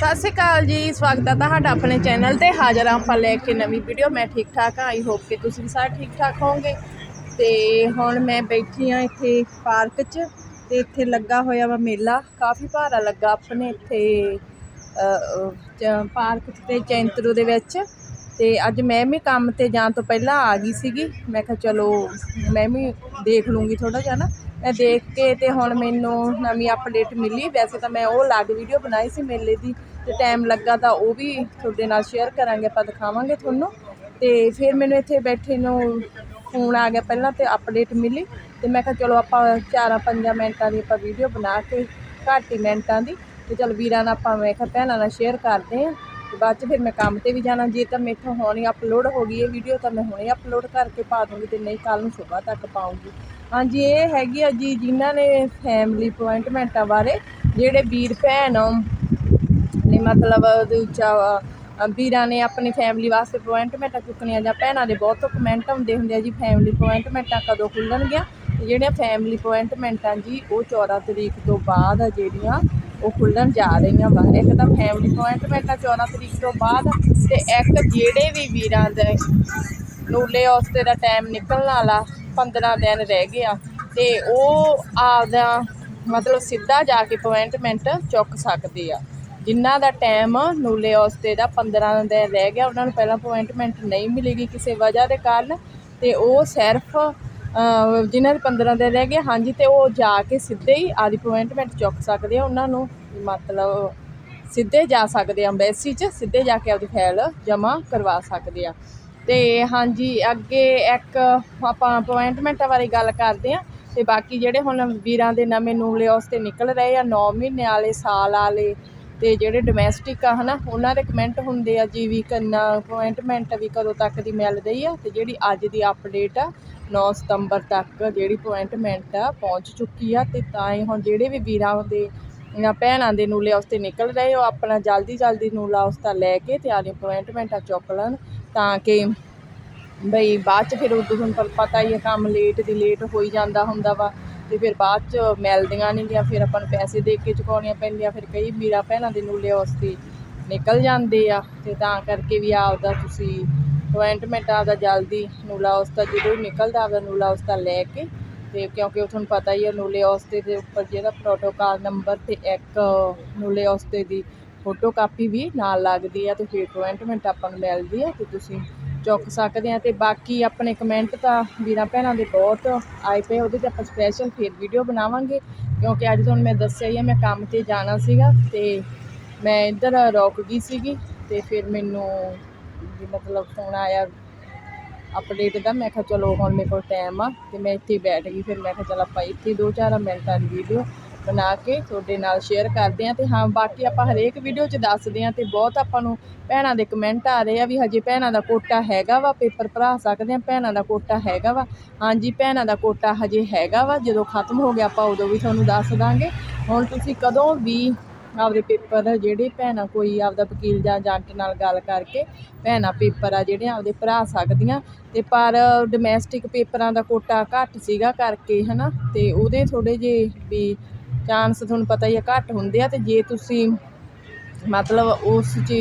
ਸਤਿ ਸ਼੍ਰੀ ਅਕਾਲ ਜੀ, ਸਵਾਗਤ ਹੈ ਤੁਹਾਡਾ ਆਪਣੇ ਚੈਨਲ ਤੇ। ਹਾਜ਼ਰ ਹਾਂ ਆਪਾਂ ਲੈ ਕੇ ਨਵੀਂ ਵੀਡੀਓ। ਮੈਂ ਠੀਕ ਠਾਕ ਹਾਂ, ਆਈ ਹੋਪ ਕਿ ਤੁਸੀਂ ਵੀ ਸਾਰੇ ਠੀਕ ਠਾਕ ਹੋਵੋਗੇ। ਤੇ ਹੁਣ ਮੈਂ ਬੈਠੀ ਹਾਂ ਇੱਥੇ ਪਾਰਕ 'ਚ ਤੇ ਇੱਥੇ ਲੱਗਾ ਹੋਇਆ ਵਾ ਮੇਲਾ। ਕਾਫੀ ਭਾਰਾ ਲੱਗਾ ਆਪਣੇ ਇੱਥੇ ਪਾਰਕ 'ਚ ਤੇ ਚੈਂਤਰੂ ਦੇ ਵਿੱਚ। ਤੇ ਅੱਜ ਮੈਂ ਵੀ ਕੰਮ ਤੇ ਜਾਣ ਤੋਂ ਪਹਿਲਾਂ ਆ ਗਈ ਸੀਗੀ। ਮੈਂ ਕਿਹਾ ਚਲੋ, ਮੈਂ ਵੀ ਦੇਖ ਲੂੰਗੀ ਥੋੜਾ ਜਿਹਾ ਨਾ। ਮੈਂ ਦੇਖ ਕੇ ਤੇ ਹੁਣ ਮੈਨੂੰ ਨਵੀਂ ਅਪਡੇਟ ਮਿਲੀ। ਵੈਸੇ ਤਾਂ ਮੈਂ ਉਹ ਅਲੱਗ ਵੀਡੀਓ ਬਣਾਈ ਸੀ ਮੇਲੇ ਦੀ। ਤੇ ਟਾਈਮ ਲੱਗਾ ਤਾਂ ਉਹ ਵੀ ਤੁਹਾਡੇ ਨਾਲ ਸ਼ੇਅਰ ਕਰਾਂਗੇ, ਆਪਾਂ ਦਿਖਾਵਾਂਗੇ ਤੁਹਾਨੂੰ। ਤੇ ਫਿਰ ਮੈਨੂੰ ਇੱਥੇ ਬੈਠੇ ਨੂੰ ਫੋਨ ਆ ਗਿਆ ਪਹਿਲਾਂ ਤੇ ਅਪਡੇਟ ਮਿਲੀ ਤੇ ਮੈਂ ਕਿਹਾ ਚਲੋ ਆਪਾਂ ਚਾਰਾਂ ਪੰਜਾਂ ਮਿੰਟਾਂ ਦੀ ਆਪਾਂ ਵੀਡੀਓ ਬਣਾ ਕੇ, ਘੱਟ ਹੀ ਮਿੰਟਾਂ ਦੀ। ਤੇ ਚਲ ਵੀਰਾਂ ਨਾਲ ਆਪਾਂ ਮੈਂ ਕਿਹਾ ਭੈਣਾਂ ਨਾਲ ਸ਼ੇਅਰ ਕਰਦੇ ਆ ਤੇ ਬਾਅਦ ਚ ਫਿਰ ਮੈਂ ਕੰਮ ਤੇ ਵੀ ਜਾਣਾ, ਜੇ ਤਾਂ ਮੇਥੋਂ ਹੁਣੇ ਅਪਲੋਡ ਹੋ ਗਈ ਇਹ ਵੀਡੀਓ ਤਾਂ ਮੈਂ ਹੁਣੇ ਅਪਲੋਡ ਕਰਕੇ ਪਾ ਦੂੰਗੀ ਤੇ ਨਹੀਂ ਕੱਲ ਨੂੰ ਸਵੇਰ ਤੱਕ ਪਾਉਂਗੀ ਹਾਂਜੀ, ਇਹ ਹੈਗੀ ਆ ਜੀ ਜਿਨ੍ਹਾਂ ਨੇ ਫੈਮਿਲੀ ਅਪਾਇੰਟਮੈਂਟਾਂ ਬਾਰੇ, ਜਿਹੜੇ ਵੀਰ ਭੈਣ ਨੇ ਮਤਲਬ ਉਹਦੇ ਉੱਚਾ ਵੀਰਾਂ ਨੇ ਆਪਣੀ ਫੈਮਿਲੀ ਵਾਸਤੇ ਅਪਾਇੰਟਮੈਂਟਾਂ ਚੁੱਕਣੀਆਂ ਜਾਂ ਭੈਣਾਂ ਦੇ ਬਹੁਤ ਕਮੈਂਟ ਆਉਂਦੇ ਹੁੰਦੇ ਆ ਜੀ ਫੈਮਿਲੀ ਅਪਾਇੰਟਮੈਂਟਾਂ ਕਦੋਂ ਖੁੱਲਣਗੀਆਂ? ਜਿਹੜੀਆਂ ਫੈਮਿਲੀ ਅਪਾਇੰਟਮੈਂਟਾਂ ਜੀ, ਉਹ 14 ਤਰੀਕ ਤੋਂ ਬਾਅਦ ਆ ਜਿਹੜੀਆਂ, ਉਹ ਖੁੱਲਣ ਜਾ ਰਹੀਆਂ ਵਾ। ਇੱਕ ਤਾਂ ਫੈਮਿਲੀ ਅਪਾਇੰਟਮੈਂਟਾਂ 14 ਤਰੀਕ ਤੋਂ ਬਾਅਦ, ਤੇ ਇੱਕ ਜਿਹੜੇ ਵੀ ਵੀਰਾਂ ਦੇ ਨੂਲੇ ਉਸਤੇ ਦਾ ਟਾਈਮ ਨਿਕਲਣ ਵਾਲਾ 15 ਦਿਨ ਰਹਿ ਗਿਆ, ਤੇ ਉਹ ਆਪਦਾ ਮਤਲਬ ਸਿੱਧਾ ਜਾ ਕੇ ਅਪਾਇੰਟਮੈਂਟ ਚੁੱਕ ਸਕਦੇ ਆ। ਜਿਨ੍ਹਾਂ ਦਾ ਟਾਈਮ ਨੂਲੇ ਔਸਤੇ ਦਾ 15 ਦਿਨ ਰਹਿ ਗਿਆ, ਉਹਨਾਂ ਨੂੰ ਪਹਿਲਾਂ ਅਪਾਇੰਟਮੈਂਟ ਨਹੀਂ ਮਿਲੇਗੀ ਕਿਸੇ ਵਜ੍ਹਾ ਦੇ ਕਾਰਨ, ਤੇ ਉਹ ਸਿਰਫ ਜਿਨ੍ਹਾਂ ਦੇ 15 ਦਿਨ ਰਹਿ ਗਏ, ਹਾਂਜੀ, ਤੇ ਉਹ ਜਾ ਕੇ ਸਿੱਧੇ ਹੀ ਆਦੀ ਅਪਾਇੰਟਮੈਂਟ ਚੁੱਕ ਸਕਦੇ ਆ, ਉਹਨਾਂ ਨੂੰ ਮਤਲਬ ਸਿੱਧੇ ਜਾ ਸਕਦੇ ਆ ਅੰਬੈਸੀ 'ਚ ਸਿੱਧੇ ਜਾ ਕੇ ਆਪਦੀ ਫਾਈਲ ਜਮ੍ਹਾਂ ਕਰਵਾ ਸਕਦੇ ਆ। ਤੇ ਹਾਂਜੀ, ਅੱਗੇ ਇੱਕ ਆਪਾਂ ਅਪਾਇੰਟਮੈਂਟਾਂ ਬਾਰੇ ਗੱਲ ਕਰਦੇ ਆ, ਤੇ ਬਾਕੀ ਜਿਹੜੇ ਹੁਣ ਵੀਰਾਂ ਦੇ ਨਵੇਂ ਨੂਲੇ ਉਸ ਤੇ ਨਿਕਲ ਰਹੇ ਆ 9 ਮਹੀਨੇ ਵਾਲੇ, ਸਾਲ ਵਾਲੇ ਤੇ ਜਿਹੜੇ ਡੋਮੈਸਟਿਕ ਆ ਹਨਾ, ਉਹਨਾਂ ਦੇ ਕਮੈਂਟ ਹੁੰਦੇ ਆ ਜੀ ਵੀ ਕਿੰਨਾ ਅਪਾਇੰਟਮੈਂਟ ਵੀ ਕਦੋਂ ਤੱਕ ਦੀ ਮਿਲਦੀ ਆ, ਤੇ ਜਿਹੜੀ ਅੱਜ ਦੀ ਅਪਡੇਟ ਆ 9 ਸਤੰਬਰ ਤੱਕ ਜਿਹੜੀ ਅਪਾਇੰਟਮੈਂਟ ਆ ਪਹੁੰਚ ਚੁੱਕੀ ਆ, ਤੇ ਤਾਂ ਹੀ ਹੁਣ ਜਿਹੜੇ ਵੀ ਵੀਰਾਂ ਦੇ ਜਾਂ ਭੈਣਾਂ ਦੇ ਨੂਲੇ ਉਸ ਤੇ ਨਿਕਲ ਰਹੇ, ਉਹ ਆਪਣਾ ਜਲਦੀ ਜਲਦੀ ਨੂਲਾ ਉਸ ਦਾ ਲੈ ਕੇ ਤੇ ਆਦੀ ਅਪਾਇੰਟਮੈਂਟਾਂ ਚੁੱਕ ਲੈਣ, ਤਾਂ ਕਿ ਬਈ ਬਾਅਦ ਚ ਫਿਰ ਉਦੋਂ ਤੁਹਾਨੂੰ ਪ- ਪਤਾ ਹੀ ਹੈ ਕੰਮ ਲੇਟ ਦੀ ਲੇਟ ਹੋਈ ਜਾਂਦਾ ਹੁੰਦਾ ਵਾ। ਤੇ ਫਿਰ ਬਾਅਦ ਚ ਮਿਲਦੀਆਂ ਨਹੀਂ ਗਿਆ, ਫਿਰ ਆਪਾਂ ਨੂੰ ਪੈਸੇ ਦੇ ਕੇ ਚੁਕਾਉਣੀਆਂ ਪੈਂਦੀਆਂ, ਫਿਰ ਕਈ ਮੀਰਾ ਭੈਣਾਂ ਦੇ ਨੂਲੇ ਉਸ ਨਿਕਲ ਜਾਂਦੇ ਆ ਤੇ ਤਾਂ ਕਰਕੇ ਵੀ ਆਪਦਾ ਤੁਸੀਂ ਅਪਾਇੰਟਮੈਂਟ ਆਪਦਾ ਜਲਦੀ ਨੂਲਾ ਉਸ ਜਦੋਂ ਨਿਕਲਦਾ, ਆਪਦਾ ਨੂਲਾ ਉਸ ਲੈ ਕੇ ਤੇ ਕਿਉਂਕਿ ਉਹ ਤੁਹਾਨੂੰ ਪਤਾ ਹੀ ਹੈ ਨੂਲੇ ਉਸਤੇ ਦੇ ਉੱਪਰ ਜਿਹੜਾ ਪ੍ਰੋਟੋਕਾਲ ਨੰਬਰ ਤੇ ਇੱਕ ਨੂਲੇ ਉਸਤੇ ਦੀ ਫੋਟੋ ਕਾਪੀ ਵੀ ਨਾਲ ਲੱਗਦੀ ਆ ਤੇ ਫਿਰ ਅਪਾਇੰਟਮੈਂਟ ਆਪਾਂ ਨੂੰ ਮਿਲਦੀ ਆ ਤੇ ਤੁਸੀਂ ਚੁੱਕ ਸਕਦੇ ਆ ਤੇ ਬਾਕੀ ਆਪਣੇ ਕਮੈਂਟ ਤਾਂ ਵੀਰਾਂ ਭੈਣਾਂ ਦੇ ਬਹੁਤ ਆਏ ਪਏ ਉਹਦੇ ਤੇ ਆਪਾਂ ਸਪੈਸ਼ਲ ਫਿਰ ਵੀਡੀਓ ਬਣਾਵਾਂਗੇ, ਕਿਉਂਕਿ ਅੱਜ ਤੁਹਾਨੂੰ ਮੈਂ ਦੱਸਿਆ ਹੀ ਆ, ਮੈਂ ਕੰਮ ਤੇ ਜਾਣਾ ਸੀਗਾ ਤੇ ਮੈਂ ਇੱਧਰ ਰੁਕ ਗਈ ਸੀਗੀ ਤੇ ਫਿਰ ਮੈਨੂੰ ਮਤਲਬ ਫੋਨ ਆਇਆ ਅਪਡੇਟ ਦਾ, ਮੈਂ ਕਿਹਾ ਚਲੋ ਹੁਣ ਮੇਰੇ ਕੋਲ ਟਾਈਮ ਆ ਤੇ ਮੈਂ ਇੱਥੇ ਬੈਠ ਗਈ, ਫਿਰ ਮੈਂ ਕਿਹਾ ਚਲ ਆਪਾਂ ਇੱਥੇ ਦੋ ਚਾਰ ਮਿੰਟਾਂ ਦੀ ਵੀਡੀਓ ਬਣਾ ਕੇ ਤੁਹਾਡੇ ਨਾਲ ਸ਼ੇਅਰ ਕਰਦੇ ਆ ਤੇ ਹਾਂ, ਬਾਕੀ ਆਪਾਂ ਹਰੇਕ ਵੀਡੀਓ 'ਚ ਦੱਸਦੇ ਆ ਤੇ ਬਹੁਤ ਆਪਾਂ ਨੂੰ ਭੈਣਾਂ ਦੇ ਕਮੈਂਟ ਆ ਰਹੇ ਆ ਵੀ ਹਜੇ ਭੈਣਾਂ ਦਾ ਕੋਟਾ ਹੈਗਾ ਵਾ ਪੇਪਰ ਭਰਾ ਸਕਦੇ ਆ ਭੈਣਾਂ ਦਾ ਕੋਟਾ ਹੈਗਾ ਵਾ। ਹਾਂਜੀ, ਭੈਣਾਂ ਦਾ ਕੋਟਾ ਹਜੇ ਹੈਗਾ ਵਾ, ਜਦੋਂ ਖਤਮ ਹੋ ਗਿਆ ਆਪਾਂ ਉਦੋਂ ਵੀ ਤੁਹਾਨੂੰ ਦੱਸ ਦਾਂਗੇ। ਹੁਣ ਤੁਸੀਂ ਕਦੋਂ ਵੀ ਆਪਦੇ ਪੇਪਰ ਜਿਹੜੇ ਭੈਣਾਂ ਕੋਈ ਆਪਦਾ ਵਕੀਲ ਜਾਂ ਏਜੰਟ ਨਾਲ ਗੱਲ ਕਰਕੇ ਭੈਣਾਂ ਪੇਪਰ ਆ ਜਿਹੜੇ ਆਪਦੇ ਭਰਾ ਸਕਦੀਆਂ ਤੇ ਪਰ ਡੋਮੈਸਟਿਕ ਪੇਪਰਾਂ ਦਾ ਕੋਟਾ ਘੱਟ ਸੀਗਾ ਕਰਕੇ ਹਨਾ, ਤੇ ਉਹਦੇ ਥੋੜੇ ਜੇ ਵੀ ਚਾਂਸ ਤੁਹਾਨੂੰ ਪਤਾ ਹੀ ਆ, ਘੱਟ ਹੁੰਦੇ ਆ ਤੇ ਜੇ ਤੁਸੀਂ ਮਤਲਬ ਉਸ 'ਚ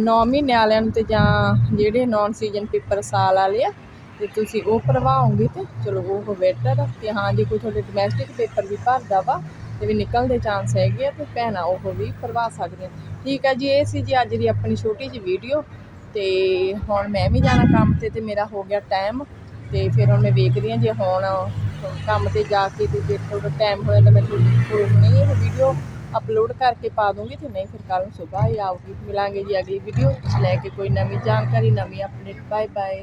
9 ਮਹੀਨੇ ਵਾਲਿਆਂ ਨੂੰ ਤੇ ਜਾਂ ਜਿਹੜੇ ਨਾਨ ਸੀਜ਼ਨ ਪੇਪਰ ਸਾਲ ਵਾਲੇ ਆ, ਤੇ ਤੁਸੀਂ ਉਹ ਭਰਵਾਓਗੇ ਤੇ ਚਲੋ ਉਹ ਬੈਟਰ ਆ। ਤੇ ਹਾਂ, ਜੇ ਕੋਈ ਤੁਹਾਡੇ ਡੋਮੈਸਟਿਕ ਪੇਪਰ ਵੀ ਭਰਦਾ ਵਾ ਤੇ ਵੀ ਨਿਕਲਣ ਦੇ ਚਾਂਸ ਹੈਗੇ ਆ ਤੇ ਭੈਣਾਂ ਉਹ ਵੀ ਭਰਵਾ ਸਕਦੀਆਂ। ਠੀਕ ਆ ਜੀ, ਇਹ ਸੀ ਜੀ ਅੱਜ ਦੀ ਆਪਣੀ ਛੋਟੀ ਜਿਹੀ ਵੀਡੀਓ ਤੇ ਹੁਣ ਮੈਂ ਵੀ ਜਾਣਾ ਕੰਮ ਤੇ ਤੇ ਮੇਰਾ ਹੋ ਗਿਆ ਟਾਈਮ ਤੇ ਫਿਰ ਹੁਣ ਮੈਂ ਵੇਖਦੀ ਹਾਂ ਜੇ ਹੁਣ ਕੰਮ ਤੇ ਜਾ ਕੇ ਤੇ ਜੇ ਥੋੜਾ ਟਾਈਮ ਹੋਇਆ ਤਾਂ ਮੈਂ ਤੁਹਾਡੀ ਕੋਲ ਨਹੀਂ ਇਹ ਵੀਡੀਓ ਅਪਲੋਡ ਕਰਕੇ ਪਾ ਦੂੰਗੀ ਤੇ ਨਹੀਂ ਫਿਰ ਕੱਲ ਨੂੰ ਸਵੇਰ ਹੀ ਆਊਗੀ। ਮਿਲਾਂਗੇ ਜੀ ਅਗਲੀ ਵੀਡੀਓ ਲੈ ਕੇ ਕੋਈ ਨਵੀਂ ਜਾਣਕਾਰੀ, ਨਵੀਂ ਅਪਡੇਟ ਬਾਏ ਬਾਏ